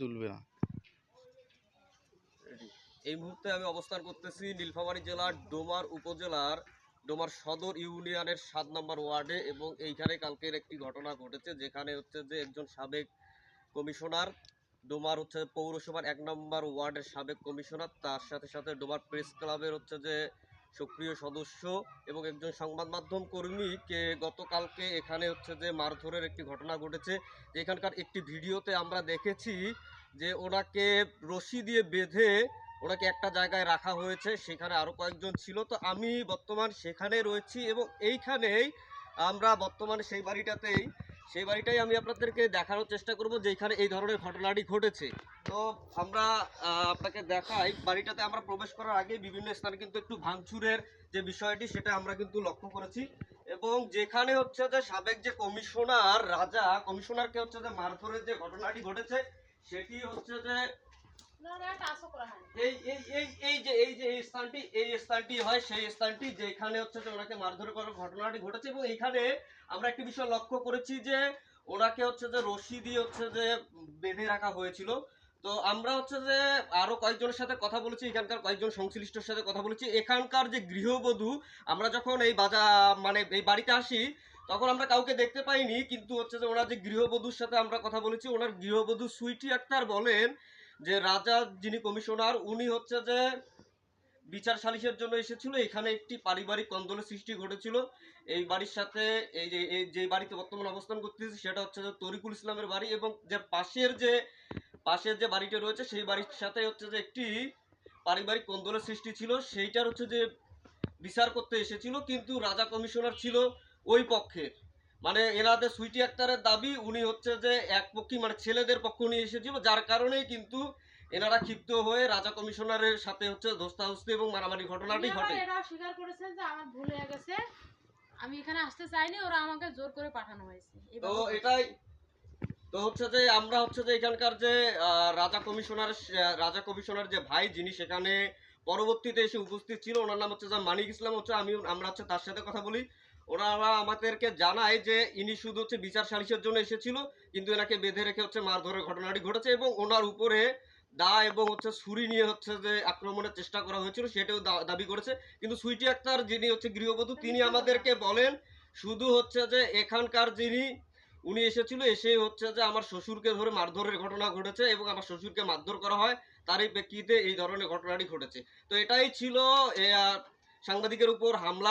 চলবে না। এই মুহূর্তে আমি অবস্থান করতেছি নীলফামারী জেলার ডোমার উপজেলার, ডোমার সদর ইউনিয়নের সাত নম্বর ওয়ার্ডে এবং এইখানে কালকের একটি ঘটনা ঘটেছে যেখানে হচ্ছে যে একজন সাবেক কমিশনার, ডোমার হচ্ছে পৌরসভার এক নম্বর ওয়ার্ডের সাবেক কমিশনার, তার সাথে সাথে ডোমার প্রেস ক্লাবের হচ্ছে যে সক্রিয় সদস্য এবং একজন সংবাদ মাধ্যম কর্মীকে গতকালকে এখানে হচ্ছে যে মারধরের একটি ঘটনা ঘটেছে। এখানকার একটি ভিডিওতে আমরা দেখেছি যে ওনাকে রশি দিয়ে বেঁধে ওনাকে একটা জায়গায় রাখা হয়েছে, সেখানে আরও কয়েকজন ছিল। তো আমি বর্তমান সেখানে রয়েছি এবং এইখানেই আমরা বর্তমানে সেই বাড়িটাতেই সেই বাড়িটাই আমি আপনাদেরকে দেখানোর চেষ্টা করব যে এখানে এই ধরনের ঘটনাটি ঘটেছে। তো আমরা আপনাকে দেখাই, বাড়িটাতে আমরা প্রবেশ করার আগে বিভিন্ন স্থানে কিন্তু একটু ভাঙচুরের যে বিষয়টি, সেটা আমরা কিন্তু লক্ষ্য করেছি। এবং যেখানে হচ্ছে যে সাবেক যে কমিশনার রাজা, কমিশনারকে হচ্ছে যে মারধরের যে ঘটনাটি ঘটেছে, সেটি হচ্ছে যে মারধর করার ঘটনাটি ঘটেছে এবং এখানে আমরা একটি বিষয় লক্ষ্য করেছি যে ওনাকে হচ্ছে যে রশি দিয়ে হচ্ছে যে বেঁধে রাখা হয়েছিল। তো আমরা হচ্ছে যে আরও কয়েকজনের সাথে কথা বলেছি, এখানকার কয়েকজন সাথে কথা বলেছি। এখানকার যে গৃহবধূ, আমরা যখন এই বাজার মানে এই বাড়িতে আসি, তখন আমরা কাউকে দেখতে পাইনি, কিন্তু হচ্ছে যে ওনার যে গৃহবধূর সাথে আমরা কথা বলেছি, ওনার গৃহবধূ সুইটি আক্তার বলেন যে রাজা যিনি কমিশনার, উনি হচ্ছে যে বিচার সালিশের জন্য এসেছিল। এখানে একটি পারিবারিক কন্দলের সৃষ্টি ঘটেছিল। এই বাড়ির সাথে এই যে এই যে বাড়িতে বর্তমানে অবস্থান করতেছি, সেটা হচ্ছে যে তরিকুল ইসলামের বাড়ি এবং যে পাশের যে পাশের যে বাড়িটা রয়েছে, সেই বাড়ির সাথে হচ্ছে যে একটি পারিবারিক কন্দলের সৃষ্টি ছিল। সেইটার হচ্ছে যে বিচার করতে এসেছিল, কিন্তু রাজা কমিশনার ছিল ওই পক্ষের। মানে এনাদের সুইটি আক্তারের দাবি উনি হচ্ছে যে এক পক্ষী মানে ছেলেদের পক্ষ নিয়ে এসেছিল যার কারণেই কিন্তু এনারা ক্ষিপ্ত হয়ে রাজা কমিশনারের সাথে হচ্ছে ধস্তাধস্তি এবং মারামারি ঘটনাটি ঘটে। এটাও স্বীকার করেছেন যে আমার ভুল হয়ে গেছে আমি এখানে আসতে চাইনি ওরা আমাকে জোর করে পাঠানো হয়েছে। তো এটাই তো হচ্ছে যে আমরা হচ্ছে যে এখানকার যে রাজা কমিশনার রাজা কমিশনার যে ভাই যিনি সেখানে পরবর্তীতে এসে উপস্থিত ছিল ওনার নাম হচ্ছে যে মানিক ইসলাম হচ্ছে আমি আমরা হচ্ছে তার সাথে কথা বলি। ওনারা আমাদেরকে জানায় যে ইনি শুধু হচ্ছে বিচার সালিশের জন্য এসেছিল, কিন্তু এনাকে বেঁধে রেখে হচ্ছে মারধরের ঘটনাটি ঘটেছে এবং ওনার উপরে দা এবং হচ্ছে ছুরি নিয়ে হচ্ছে যে আক্রমণের চেষ্টা করা হয়েছিল সেটাও দাবি করেছে। কিন্তু সুইটি আক্তার যিনি হচ্ছে গৃহবধূ, তিনি আমাদেরকে বলেন, শুধু হচ্ছে যে এখানকার যিনি, উনি এসেছিল, এসে হচ্ছে যে আমার শ্বশুরকে ধরে মারধরের ঘটনা ঘটেছে এবং আমার শ্বশুরকে মারধর করা হয়। তারই প্রেক্ষিতে এই ধরনের ঘটনাটি ঘটেছে। তো এটাই ছিল সাংবাদিকের উপর হামলা